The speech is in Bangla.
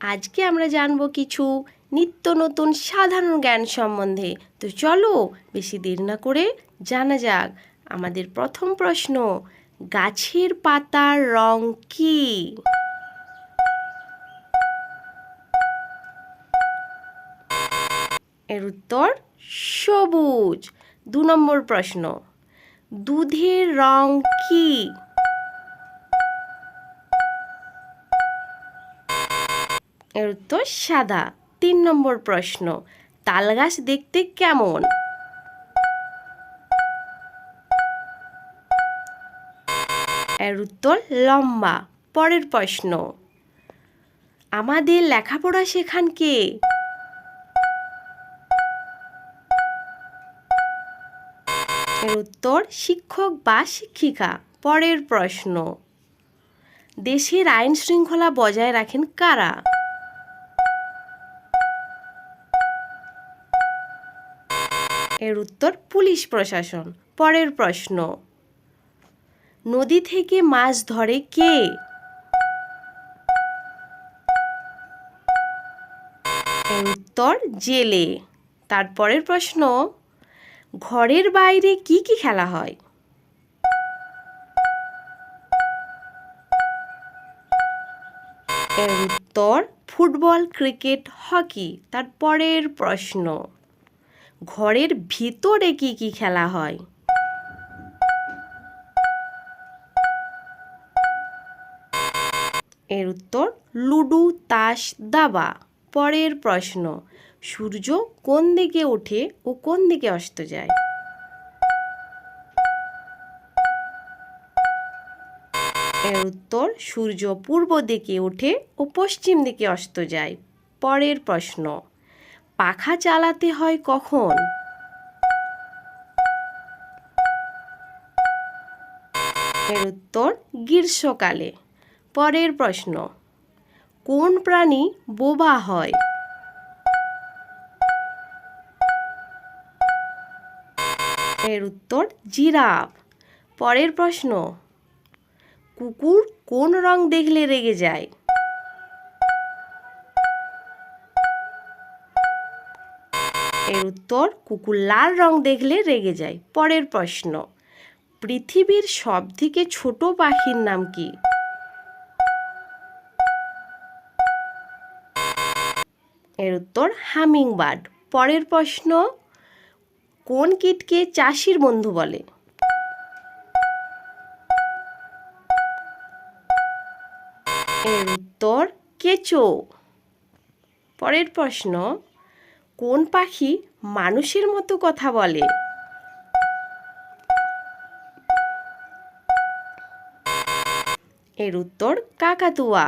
আজকে আমরা জানব কিছু নিত্য নতুন সাধারণ জ্ঞান সম্বন্ধে। তো চলো, বেশি দেরি না করে জানা যাক আমাদের প্রথম প্রশ্ন, গাছের পাতার রং কী? এর উত্তর, সবুজ। দু নম্বর প্রশ্ন, দুধের রং কি? এর উত্তর সাদা। তিন নম্বর প্রশ্ন তালগাছ দেখতে কেমন? এর উত্তর লম্বা। পরের প্রশ্ন, আমাদের লেখাপড়া শেখান কে? এর উত্তর, শিক্ষক বা শিক্ষিকা। পরের প্রশ্ন, দেশের আইন শৃঙ্খলা বজায় রাখেন কারা? এর উত্তর পুলিশ প্রশাসন। পরের প্রশ্ন, নদী থেকে মাছ ধরে কে? এর উত্তর, জেলে। তারপরের প্রশ্ন, ঘরের বাইরে কি কি খেলা হয়? এর উত্তর, ফুটবল, ক্রিকেট, হকি। তারপরের প্রশ্ন ঘরের ভিতরে কি কি খেলা হয়? এর উত্তর, লুডু, তাস, দাবা। পরের প্রশ্ন, সূর্য কোন দিকে ওঠে ও কোন দিকে অস্ত যায়? এর উত্তর, সূর্য পূর্ব দিকে ওঠে ও পশ্চিম দিকে অস্ত যায়। পরের প্রশ্ন পাখা চালাতে হয় কখন? এর উত্তর, গ্রীষ্মকালে। পরের প্রশ্ন, কোন প্রাণী বোবা হয়? এর উত্তর, জিরাফ। পরের প্রশ্ন, কুকুর কোন রং দেখলে রেগে যায়? এর উত্তর, কুকুর লাল রং দেখলে রেগে যায়। পরের প্রশ্ন, পৃথিবীর সবথেকে ছোট পাখির নাম কি? এর উত্তর হামিং বার্ড পরের প্রশ্ন, কোন কীটকে চাষির বন্ধু বলে? এর উত্তর, কেঁচো। পরের প্রশ্ন কোন পাখি মানুষের মতো কথা বলে? এর উত্তর কাকাতুয়া।